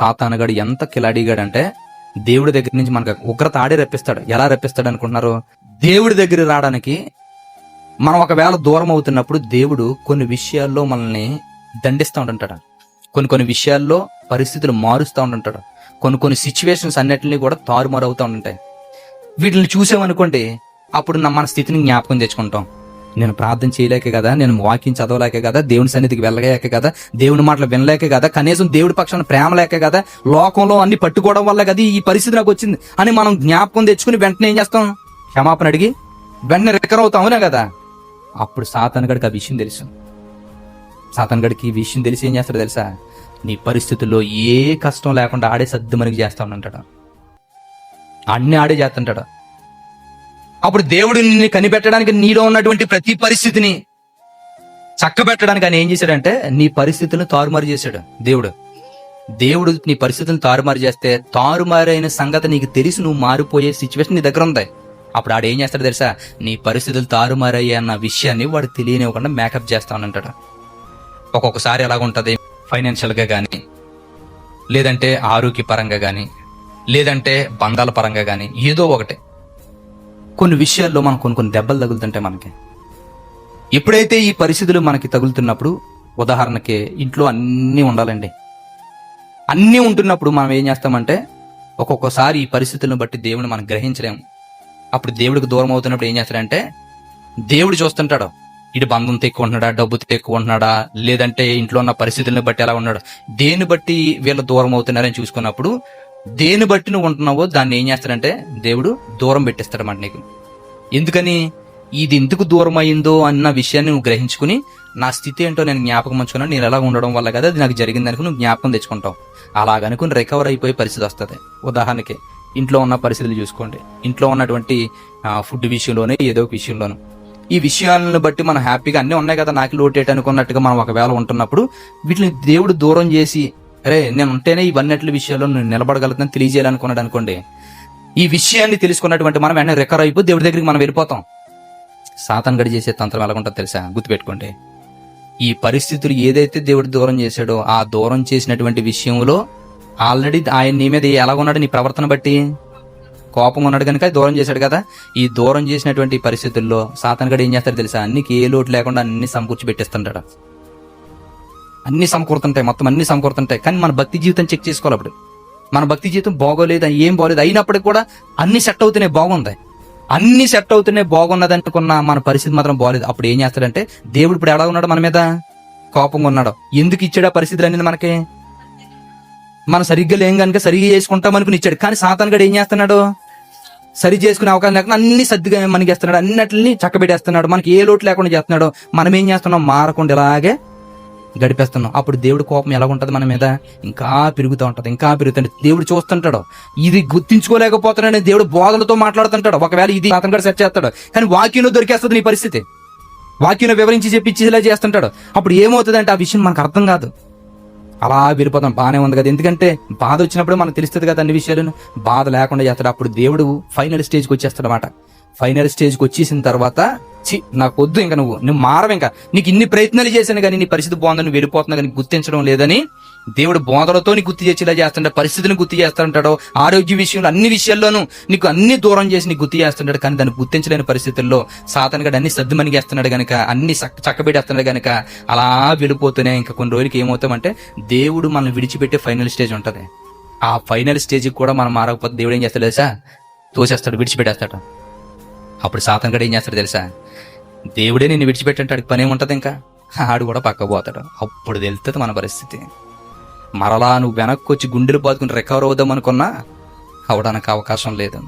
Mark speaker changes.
Speaker 1: సాతానగాడు ఎంత కిలాడిగాడంటే దేవుడి దగ్గర నుంచి మనకు ఉగ్రత ఆడి రప్పిస్తాడు. ఎలా రప్పిస్తాడు అనుకుంటున్నారు? దేవుడి దగ్గర రావడానికి మనం ఒకవేళ దూరం అవుతున్నప్పుడు దేవుడు కొన్ని విషయాల్లో మనల్ని దండిస్తూ ఉంటుంటాడు. కొన్ని కొన్ని విషయాల్లో పరిస్థితులు మారుస్తూ ఉంటుంటాడు. కొన్ని కొన్ని సిచ్యువేషన్స్ అన్నిటిని కూడా తారుమారు అవుతూ ఉంటాయి వీటిని చూసామనుకోండి అప్పుడు నా- మన స్థితిని జ్ఞాపకం తెచ్చుకుంటాం. నేను ప్రార్థన చేయలేక కదా నేను వాకింగ్ చదవలేక కదా దేవుని సన్నిధికి వెళ్ళలేక కదా దేవుని మాటలు వినలేక కదా కనీసం దేవుడి పక్షాన ప్రేమ లేక కదా లోకంలో అన్ని పట్టుకోవడం వల్ల కదా ఈ పరిస్థితి నాకు వచ్చింది అని మనం జ్ఞాపకం తెచ్చుకుని వెంటనే ఏం చేస్తాం? క్షమాపణ అడిగి వెంటనే రికర్ అవుతాం అవునా కదా. అప్పుడు సాతానగడికి ఆ విషయం తెలుసు. సాతానగడికి ఈ విషయం తెలిసి ఏం చేస్తాడు తెలుసా? నీ పరిస్థితుల్లో ఏ కష్టం లేకుండా ఆడే సర్ది మనకి చేస్తా ఉంటాడు అన్ని ఆడే చేస్తుంటాడు. అప్పుడు దేవుడు నిన్ను కనిపెట్టడానికి నీలో ఉన్నటువంటి ప్రతి పరిస్థితిని చక్కబెట్టడానికి ఆయన ఏం చేశాడంటే నీ పరిస్థితులను తారుమారు చేశాడు దేవుడు. దేవుడు నీ పరిస్థితులను తారుమారు చేస్తే తారుమారైన సంగతి నీకు తెలిసి నువ్వు మారిపోయే సిచ్యువేషన్ నీ దగ్గర ఉంది. అప్పుడు ఆడు ఏం చేస్తాడు తెలుసా? నీ పరిస్థితులు తారుమారయ్యా అన్న విషయాన్ని వాడు తెలియనివ్వకుండా మేకప్ చేస్తానంటాడు ఒక్కొక్కసారి ఎలాగుంటది ఫైనాన్షియల్గా కానీ గానీ లేదంటే ఆరోగ్యపరంగా కానీ లేదంటే బంధాల పరంగా కానీ ఏదో ఒకటి. కొన్ని విషయాల్లో మనం కొన్ని కొన్ని దెబ్బలు తగులుతుంటాయి మనకి. ఎప్పుడైతే ఈ పరిస్థితులు మనకి తగులుతున్నప్పుడు ఉదాహరణకి ఇంట్లో అన్నీ ఉండాలండి. అన్నీ ఉంటున్నప్పుడు మనం ఏం చేస్తామంటే ఒక్కొక్కసారి ఈ పరిస్థితులను బట్టి దేవుని మనం గ్రహించలేము అప్పుడు దేవుడికి దూరం అవుతున్నప్పుడు ఏం చేస్తాడంటే దేవుడు చూస్తుంటాడు. ఇటు బంధం తెక్కుంటున్నాడా డబ్బు తెక్కుంటున్నాడా లేదంటే ఇంట్లో ఉన్న పరిస్థితులను బట్టి ఎలా ఉన్నాడు. దేన్ని బట్టి వీళ్ళు దూరం అవుతున్నారని చూసుకున్నప్పుడు దేని బట్టి నువ్వు ఉంటున్నావో దాన్ని ఏం చేస్తాడంటే దేవుడు దూరం పెట్టేస్తాడన్నమాట నీకు. ఎందుకని? ఇది ఎందుకు దూరం అయిందో అన్న విషయాన్ని నువ్వు గ్రహించుకుని నా స్థితి ఏంటో నేను జ్ఞాపకం ఉంచుకున్నాను నేను ఎలా ఉండడం వల్ల కదా అది నాకు జరిగింది అనుకుని నువ్వు జ్ఞాపకం తెచ్చుకుంటావు. అలాగనుకుని రికవర్ అయిపోయే పరిస్థితి వస్తుంది. ఉదాహరణకి ఇంట్లో ఉన్న పరిస్థితులు చూసుకోండి. ఇంట్లో ఉన్నటువంటి ఫుడ్ విషయంలోనే ఏదో ఒక విషయంలోనూ. ఈ విషయాలను బట్టి మనం హ్యాపీగా అన్నీ ఉన్నాయి కదా నాకు లోటేట్ అనుకున్నట్టుగా మనం ఒకవేళ ఉంటున్నప్పుడు వీటిని దేవుడు దూరం చేసి అరే నేను ఉంటేనే ఇవన్నట్ల విషయాల్లో నేను నిలబడగలుగుతాను తెలియజేయాలనుకున్నాడు అనుకోండి. ఈ విషయాన్ని తెలుసుకున్నటువంటి మనం వెంటనే రికవర్ అయిపోయి దేవుడి దగ్గరికి మనం వెళ్ళిపోతాం. సాతాన్ గడి చేసే తంత్రం ఎలా ఉంటుందో తెలుసా? గుర్తుపెట్టుకోండి. ఈ పరిస్థితులు ఏదైతే దేవుడు దూరం చేశాడో ఆ దూరం చేసినటువంటి విషయంలో ఆల్రెడీ ఆయన నీ మీద ఎలాగున్నాడు నీ ప్రవర్తన బట్టి? కోపం ఉన్నాడు కనుక దూరం చేశాడు కదా. ఈ దూరం చేసినటువంటి పరిస్థితుల్లో సాతన్ గడి ఏం చేస్తాడు తెలుసా? అన్నికి ఏ లోటు లేకుండా అన్ని సమకూర్చి పెట్టేస్తుంటాడు. అన్ని సమకూరుతుంటాయి మొత్తం అన్ని సమకూరుతుంటాయి. కానీ మన భక్తి జీవితం చెక్ చేసుకోవాలి అప్పుడు. మన భక్తి జీవితం బాగోలేదు ఏం బాగోలేదు అయినప్పటికీ కూడా అన్ని సెట్ అవుతున్నాయి బాగుంది. అన్ని సెట్ అవుతున్నాయి బాగున్నది అనుకున్న మన పరిస్థితి మాత్రం బాగోలేదు. అప్పుడు ఏం చేస్తాడంటే దేవుడు ఇప్పుడు ఎలా ఉన్నాడు మన మీద? కోపంగా ఉన్నాడు. ఎందుకు ఇచ్చాడు ఆ పరిస్థితులు అనేది మనకి? మనం సరిగ్గా లేం కనుక సరిగ్గా చేసుకుంటాం అనుకుని ఇచ్చాడు. కానీ సాతాన్ ఏం చేస్తున్నాడు? సరి చేసుకునే అవకాశం లేకుండా అన్ని సర్దిగా మనకి ఇస్తున్నాడు అన్నిటిని చక్కబెట్టేస్తున్నాడు. మనకి ఏ లోటు లేకుండా చేస్తున్నాడు. మనం ఏం చేస్తున్నాం? మారకుండా ఇలాగే గడిపేస్తున్నాం. అప్పుడు దేవుడి కోపం ఎలా ఉంటుంది మన మీద? ఇంకా పెరుగుతూ ఉంటుంది ఇంకా పెరుగుతుంది దేవుడు చూస్తుంటాడు. ఇది గుర్తించుకోలేకపోతున్నాడని దేవుడు బోధలతో మాట్లాడుతుంటాడు. ఒకవేళ ఇది అతను కూడా సెట్ చేస్తాడు. కానీ వాక్యంలో దొరికేస్తుంది నీ పరిస్థితి. వాక్యం వివరించి చెప్పించేలా చేస్తుంటాడు. అప్పుడు ఏమవుతుందంటే ఆ విషయం మనకు అర్థం కాదు. అలా వెళ్ళిపోతాం. బాగానే ఉంది కదా. ఎందుకంటే బాధ వచ్చినప్పుడు మనకు తెలుస్తుంది కదా అన్ని విషయాలను. బాధ లేకుండా చేస్తాడు. అప్పుడు దేవుడు ఫైనల్ స్టేజ్కి వచ్చేస్తాడు అనమాట ఫైనల్ స్టేజ్కి వచ్చేసిన తర్వాత చి నాకు వద్దు ఇంకా నువ్వు. నువ్వు మారవు ఇంకా. నీకు ఇన్ని ప్రయత్నాలు చేశాను కానీ నీ పరిస్థితి బాగుందని నువ్వు వెళ్ళిపోతున్నా కానీ గుర్తించడం లేదని దేవుడు బోధలతో నీ గుర్తు చేసేలా చేస్తుంటాడు పరిస్థితిని గుర్తు చేస్తుంటాడు ఆరోగ్య విషయంలో అన్ని విషయాల్లోనూ నీకు అన్ని దూరం చేసి నీకు గుర్తు చేస్తుంటాడు కానీ దాన్ని గుర్తించలేని పరిస్థితుల్లో సాతనగాడు అన్ని సర్దుమనిగేస్తున్నాడు గనక అన్ని చక్క చక్కబెట్టేస్తున్నాడు గనక అలా వెళ్ళిపోతూనే ఇంకా కొన్ని రోజులకి ఏమవుతామంటే దేవుడు మనం విడిచిపెట్టే ఫైనల్ స్టేజ్ ఉంటుంది. ఆ ఫైనల్ స్టేజ్కి కూడా మనం మారకపోతే దేవుడు ఏం చేస్తాడు తెలుసా? తోసేస్తాడు విడిచిపెట్టేస్తాడు. అప్పుడు సాతనగాడు ఏం చేస్తాడు తెలుసా? దేవుడే నిన్ను విడిచిపెట్టంటాడు పని ఉంటుంది ఇంకా? ఆడు కూడా పక్క పోతాడు. అప్పుడు తెలుస్తుంది మన పరిస్థితి. మరలా నువ్వు వెనక్కి వచ్చి గుండెలు బాదుకుని రికవర్ అవుదాం అనుకున్నా అవడానికి అవకాశం లేదు.